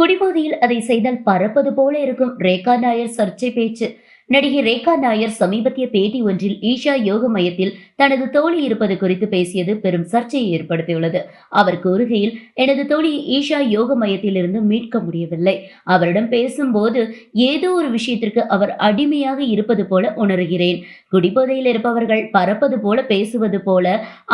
குடிபோதையில் அதை செய்தால் பறப்பது போல இருக்கும். ரேகா நாயர் சர்ச்சை பேச்சு. நடிகை ரேகா நாயர் சமீபத்திய பேட்டி ஒன்றில் ஈஷா யோக மையத்தில் தனது தோழி இருப்பது குறித்து பேசியது பெரும் சர்ச்சையை ஏற்படுத்தியுள்ளது. அவர் கூறுகையில் எனது தோழி ஈஷா யோக மையத்திலிருந்து மீட்க முடியவில்லை. அவரிடம் பேசும்போது ஏதோ ஒரு விஷயத்திற்கு அவர் அடிமையாக இருப்பது போல உணர்கிறேன். குடிபோதையில் இருப்பவர்கள் பறப்பது போல பேசுவது போல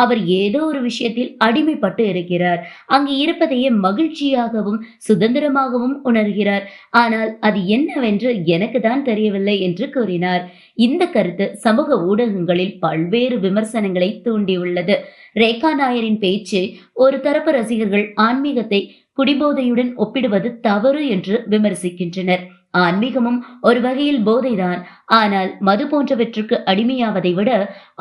அவர் ஏதோ ஒரு விஷயத்தில் அடிமைப்பட்டு இருக்கிறார். அங்கு இருப்பதையே மகிழ்ச்சியாகவும் சுதந்திரமாகவும் உணர்கிறார். ஆனால் அது என்னவென்று எனக்கு தான் தெரியவில்லை என்று என்று கூறினார். இந்த கருத்து சமூக ஊடகங்களில் பல்வேறு விமர்சனங்களை தூண்டியுள்ளது. ரேகா நாயரின் பேச்சு ஒரு தரப்பு ரசிகர்கள் ஆன்மீகத்தை குடிபோதையுடன் ஒப்பிடுவது தவறு என்று விமர்சிக்கின்றனர். ஆன்மீகமும் ஒரு வகையில் போதைதான். ஆனால் மது போன்றவற்றுக்கு அடிமையாவதை விட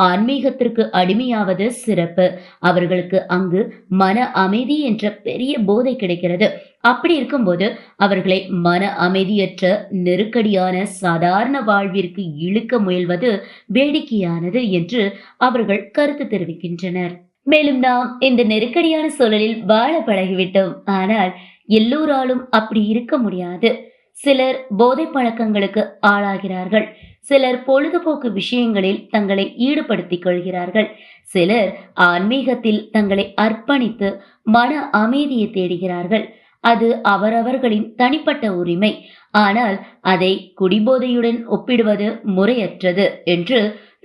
ஆன்மீகத்திற்கு அடிமையாவது சிறப்பு. அவர்களுக்கு அங்கு மன அமைதி என்ற பெரிய போதை கிடைக்கிறது. அப்படி இருக்கும்போது அவர்களை மன அமைதியற்ற நெருக்கடியான சாதாரண வாழ்விற்கு இழுக்க முயல்வது வேடிக்கையானது என்று அவர்கள் கருத்து தெரிவிக்கின்றனர். மேலும் நாம் இந்த நெருக்கடியான சூழலில் வாழ பழகிவிட்டோம். ஆனால் எல்லோராலும் அப்படி இருக்க முடியாது. சிலர் போதை பழக்கங்களுக்கு ஆளாகிறார்கள். சிலர் பொழுதுபோக்கு விஷயங்களில் தங்களை ஈடுபடுத்திக் கொள்கிறார்கள். சிலர் ஆன்மீகத்தில் தங்களை அர்ப்பணித்து மன அமைதியை தேடுகிறார்கள். அது அவரவர்களின் தனிப்பட்ட உரிமை. ஆனால் அதை குடிபோதையுடன் ஒப்பிடுவது முறையற்றது என்று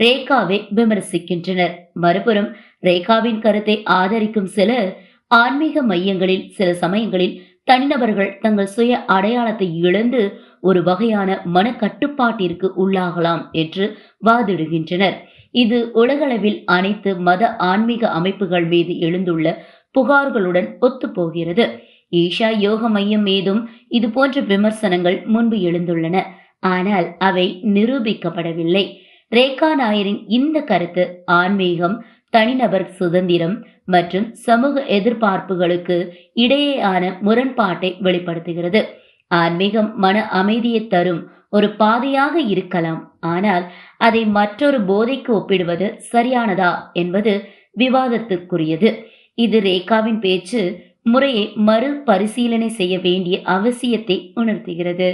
ரேகாவை விமர்சிக்கின்றனர். மறுபுறம் ரேகாவின் கருத்தை ஆதரிக்கும் சிலர் ஆன்மீக மையங்களில் சில சமயங்களில் தனிநபர்கள் தங்கள் சுய அடையாளத்தை இழந்து ஒரு வகையான மனக்கட்டுப்பாட்டிற்கு உள்ளாகலாம் என்று வாதிடுகின்றனர். இது உலகளவில் அனைத்து மத ஆன்மீக அமைப்புகள் மீது எழுந்துள்ள புகார்களுடன் ஒத்துப்போகிறது. ஈஷா யோக மையம் மீதும் இது போன்ற விமர்சனங்கள் முன்பு எழுந்துள்ளன. ஆனால் அவை நிரூபிக்கப்படவில்லை. ரேகா நாயரின் இந்த கருத்து ஆன்மீகம் தனிநபர் சுதந்திரம் மற்றும் சமூக எதிர்பார்ப்புகளுக்கு இடையேயான முரண்பாட்டை வெளிப்படுத்துகிறது. ஆன்மீகம் மன அமைதியை தரும் ஒரு பாதையாக இருக்கலாம். ஆனால் அதை மற்றொரு போதைக்கு ஒப்பிடுவது சரியானதா என்பது விவாதத்துக்குரியது. இது ரேகாவின் பேச்சு முறையை மறுபரிசீலனை செய்ய வேண்டிய அவசியத்தை உணர்த்துகிறது.